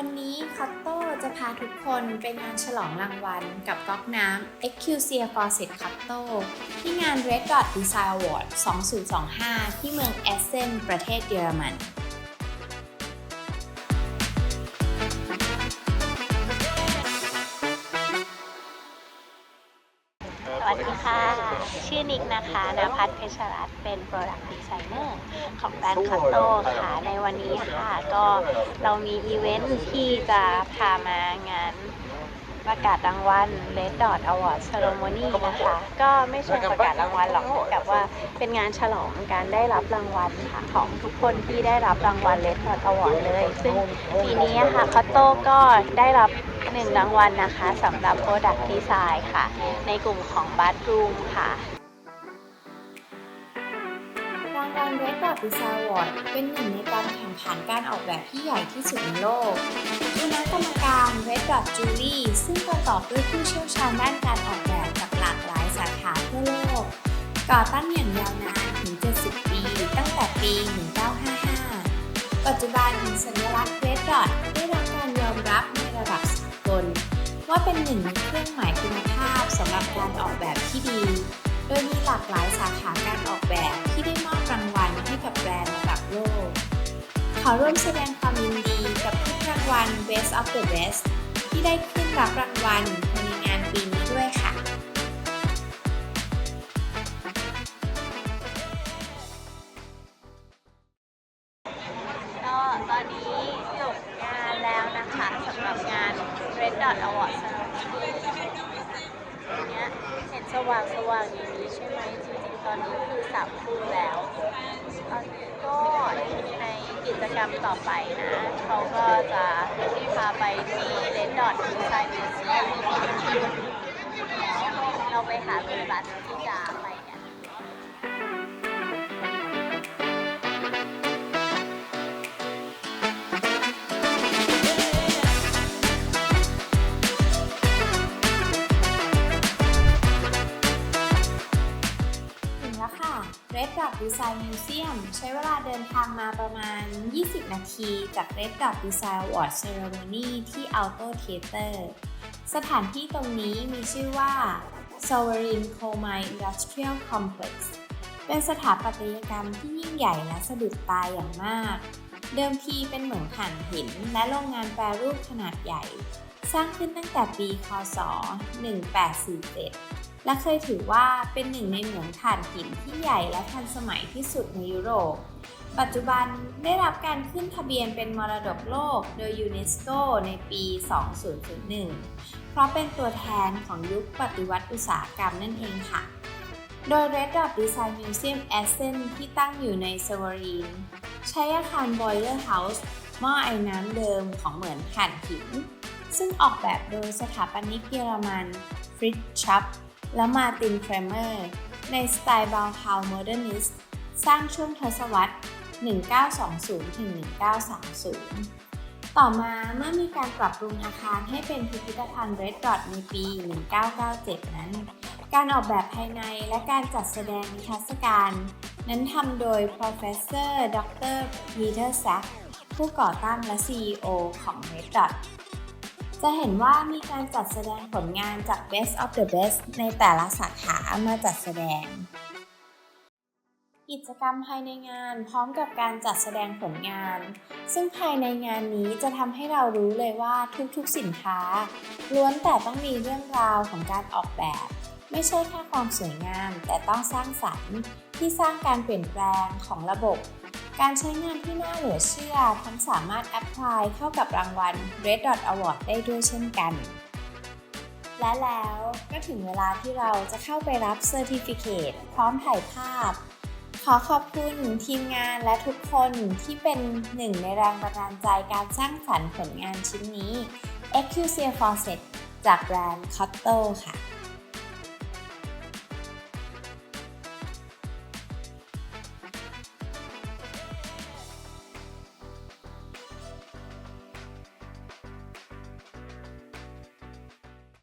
วันนี้คอตโต้จะพาทุกคนไปงานฉลองรางวัลกับก๊อกน้ำ Excusia Faucet c o t t o ที่งาน Red Dot Design Award 2025 ที่เมืองเอเซนประเทศเยอรมันสวัสดีค่ะ ชื่อนิกนะคะนภัทรเพชรรัตน์เป็น Product Designer ของแบรนด์คอตโต้ค่ะ ในวันนี้ค่ะ ก็เรามีอีเวนท์ที่จะพามางานประกาศรางวัล Red Dot Award Ceremony นะคะ ก็ไม่เชิงประกาศรางวัลหรอกเหมือนกับว่าเป็นงานฉลองการได้รับรางวัลค่ะของทุกคนที่ได้รับรางวัล Red Dot Award เลย ซึ่งปีนี้ค่ะคอตโต้ก็ได้รับหนึ่งรางวัลนะคะสำหรับ Product Design ค่ะ ในกลุ่มของ Bathroom ค่ะ รางวัล Red Dot Design Award เป็นหนึ่งในการแข่งขันการออกแบบที่ใหญ่ที่สุดในโลกคณะกรรมการ Red Dot Jury ซึ่งประกอบด้วยผู้เชี่ยวชาญด้านการออกแบบจากหลากหลายสาขาทั่วโลก ก่อตั้งอย่างยาวนานถึง 70 ปี ตั้งแต่ปี 1955 ปัจจุบันสัญลักษณ์ Red Dot ได้รับการยอมรับในระดับสากลว่าเป็นหนึ่งในเครื่องหมายคุณภาพสำหรับการออกแบบที่ดี โดยมีหลากหลายสาขาการออกแบบที่ได้มอบรางวัล กับแบรนด์ระดับโลก ขอร่วมแสดงความยินดีกับทุกรางวัล Best of the Best ที่ได้ขึ้นรับรางวัลภายในงานปีนี้ด้วยค่ะก็ตอนนี้จบงานแล้วนะคะสำหรับงาน Red Dot Award Ceremony เนี้ยเห็นสว่างสว่างอย่างนี้ใช่ไหมจริงๆ ตอนนี้คือสามคู่แล้วตอนนี้ก็ในกิจกรรมต่อไปนะเขาก็จะพาไปที่ Red Dot Design Museum แล้วเราไปหาบริษัทที่จะไป งแล้วค่ะ Red Dot Design Museum ใช้เวลาเดินทางมาประมาณ 20 นาทีจาก Red Dot Design Award Ceremony ที่ Auto Theater สถานที่ตรงนี้มีชื่อว่า Sovereign Coal Mine Industrial Complex เป็นสถาปัตยกรรมที่ยิ่งใหญ่และสะดุดตาอย่างมาก เดิมทีเป็นเหมืองถ่านหินและโรงงานแปรรูปขนาดใหญ่ สร้างขึ้นตั้งแต่ปี ค.ศ.1847 และเคยถือว่าเป็นหนึ่งในเหมืองถ่านหินที่ใหญ่และทันสมัยที่สุดในยุโรป ปัจจุบันได้รับการขึ้นทะเบียนเป็นมรดกโลกโดยยูเนสโกในปี 2001 เพราะเป็นตัวแทนของยุคปฏิวัติอุตสาหกรรมนั่นเองค่ะ โดย Red Dot Design Museum Essen ที่ตั้งอยู่ในสวรีนใช้อาคาร Boiler House หม้อไอ้น้ำเดิมของเหมือนถ่านหิน ซึ่งออกแบบโดยสถาปนิกเยอรมันฟริ d ชัป และมาตินเครเมอร์ ในสไตล์บาวฮาวโมเดิร์นิสสร้างช่วงทศวรรษ 1920-1930 ต่อมาเมื่อมีการปรับปรุงอาคารให้เป็นพิพิธภัณฑ์ Red Dot ในปี 1997 นั้น การออกแบบภายในและการจัดแสดงนิทรรศการ นั้นทำโดย Professor Dr. Peter Sack ผู้ก่อตั้งและ CEO ของ Red Dot จะเห็นว่ามีการจัดแสดงผลงานจาก Best of the Best ในแต่ละสาขามาจัดแสดง กิจกรรมภายในงานพร้อมกับการจัดแสดงผลงาน ซึ่งภายในงานนี้จะทำให้เรารู้เลยว่าทุกๆสินค้า ล้วนแต่ต้องมีเรื่องราวของการออกแบบ ไม่ใช่แค่ความสวยงาม แต่ต้องสร้างสรรค์ที่สร้างการเปลี่ยนแปลงของระบบ การใช้งานที่น่าเหลือเชื่อ ทั้งสามารถแอพพลายเข้ากับรางวัล Red Dot Award ได้ด้วยเช่นกัน และแล้วก็ถึงเวลาที่เราจะเข้าไปรับเซอร์ติฟิเคตพร้อมถ่ายภาพ ขอขอบคุณทีมงานและทุกคนที่เป็นหนึ่งในแรงบันดาลใจการสร้างสรรค์ผลงานชิ้นนี้ Excusia Faucet จากแบรนด์ Cotto ค่ะ